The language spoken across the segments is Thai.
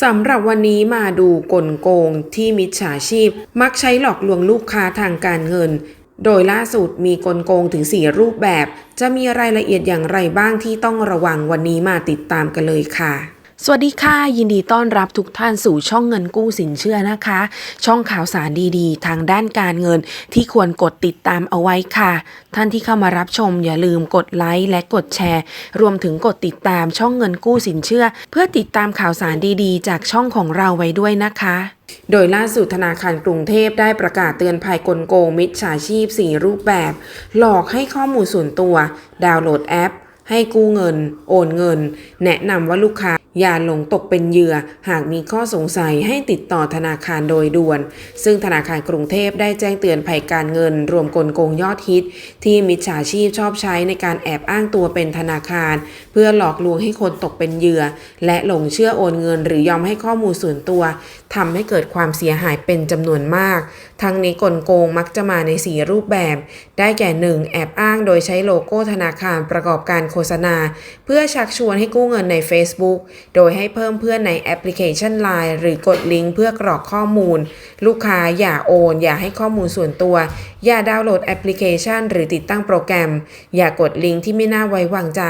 สำหรับวันนี้มาดูกลโกงที่มิจฉาชีพ มักใช้หลอกลวงลูกค้าทางการเงิน โดยล่าสุดมีกลโกงถึง 4 รูปแบบ จะมีรายละเอียดอย่างไรบ้างที่ต้องระวังวันนี้มาติดตามกันเลยค่ะ สวัสดีค่ะ ยินดีต้อนรับทุกท่านสู่ช่องเงินกู้สินเชื่อนะคะ ช่องข่าวสารดีๆ ทางด้านการเงินที่ควรกดติดตามเอาไว้ค่ะ ท่านที่เข้ามารับชมอย่าลืมกดไลค์และกดแชร์ รวมถึงกดติดตามช่องเงินกู้สินเชื่อ เพื่อติดตามข่าวสารดีๆ จากช่องของเราไว้ด้วยนะคะโดยล่าสุดธนาคารกรุงเทพได้ประกาศเตือนภัยกลโกงมิจฉาชีพ 4 รูปแบบ หลอกให้ข้อมูลส่วนตัว ดาวน์โหลดแอป ให้กู้เงิน โอนเงิน แนะนำว่าลูกค้า อย่าหลงตกเป็นเหยื่อ หากมีข้อสงสัยให้ติดต่อธนาคารโดยด่วน ซึ่งธนาคารกรุงเทพได้แจ้งเตือนภัยการเงิน รวมกลโกงยอดฮิต ที่มิจฉาชีพชอบใช้ในการแอบอ้างตัวเป็นธนาคาร เพื่อหลอกลวงให้คนตกเป็นเหยื่อ และหลงเชื่อโอนเงิน หรือยอมให้ข้อมูลส่วนตัวทำให้เกิดความเสียหายเป็นจำนวนมาก ทั้งนี้กลโกงมักจะมาใน 4 รูปแบบ ได้แก่ 1. แอบอ้างโดยใช้โลโก้ธนาคารประกอบการโฆษณา เพื่อชักชวนให้กู้เงินใน Facebook โดยให้เพิ่มเพื่อนในแอปพลิเคชัน Line หรือกดลิงก์เพื่อกรอกข้อมูล ลูกค้าอย่าโอน อย่าให้ข้อมูลส่วนตัว อย่าดาวน์โหลดแอปพลิเคชัน หรือติดตั้งโปรแกรม อย่ากดลิงก์ที่ไม่น่าไว้วางใจ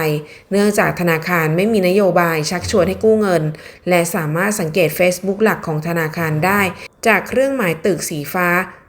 เนื่องจากธนาคารไม่มีนโยบายชักชวนให้กู้เงิน และสามารถสังเกต Facebook หลักของธนาคารได้ จากเครื่องหมายตึกสีฟ้า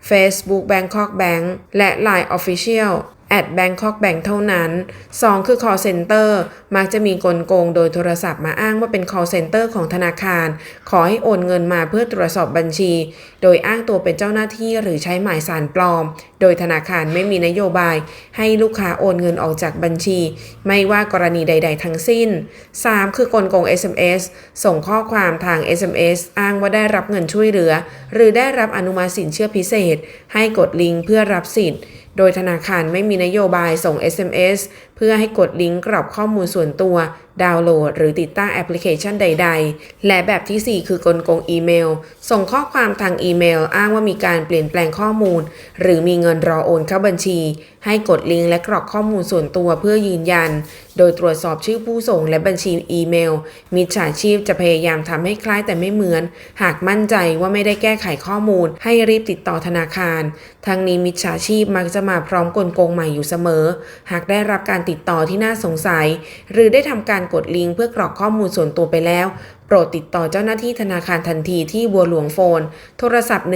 Facebook Bangkok Bank และ Line Official at Bangkok Bank เท่านั้น 2 คือ call center มักจะมีกลโกงโดยโทรศัพท์มาอ้างว่าเป็น call center ของธนาคาร ขอให้โอนเงินมาเพื่อตรวจสอบบัญชี โดยอ้างตัวเป็นเจ้าหน้าที่หรือใช้หมายสารปลอม โดยธนาคารไม่มีนโยบาย ให้ลูกค้าโอนเงินออกจากบัญชี ไม่ว่ากรณีใด ๆ ทั้งสิ้น 3 คือกลโกง SMS ส่งข้อความทาง SMS อ้างว่าได้รับเงินช่วยเหลือ หรือได้รับอนุมัติสินเชื่อพิเศษ ให้กดลิงก์เพื่อรับสิทธิ์ โดยธนาคารไม่มีนโยบายส่ง SMS เพื่อให้กดลิงก์กรอกข้อมูลส่วนตัว ดาวน์โหลด หรือติดตั้งแอปพลิเคชันใด ๆ และแบบที่ 4 คือกลโกงอีเมล ส่งข้อความทางอีเมล อ้างว่ามีการเปลี่ยนแปลงข้อมูล หรือมีเงินรอโอนเข้าบัญชี ให้กดลิงก์และกรอกข้อมูลส่วนตัวเพื่อยืนยัน โดยตรวจสอบชื่อผู้ส่งและบัญชีอีเมล มิจฉาชีพจะพยายามทำให้คล้ายแต่ไม่เหมือน หากมั่นใจว่าไม่ได้แก้ไขข้อมูล ให้รีบติดต่อธนาคาร ทั้งนี้มิจฉาชีพมักจะมาพร้อมกลโกงใหม่อยู่เสมอ หากได้รับการติดต่อที่น่าสงสัย หรือได้ทำการกดลิงก์เพื่อกรอกข้อมูลส่วนตัวไปแล้ว โปรดติดต่อเจ้าหน้าที่ธนาคารทันทีที่บัวหลวงโฟน โทรศัพท์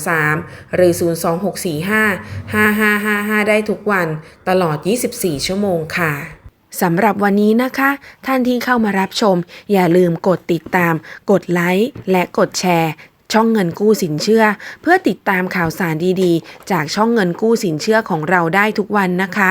1333 หรือ 02645 5555 ได้ทุกวัน ตลอด 24 ชั่วโมงค่ะสำหรับวันนี้นะคะ ท่านที่เข้ามารับชม อย่าลืมกดติดตาม กดไลค์และกดแชร์ช่องเงินกู้สินเชื่อ เพื่อติดตามข่าวสารดีๆ จากช่องเงินกู้สินเชื่อของเราได้ทุกวันนะคะ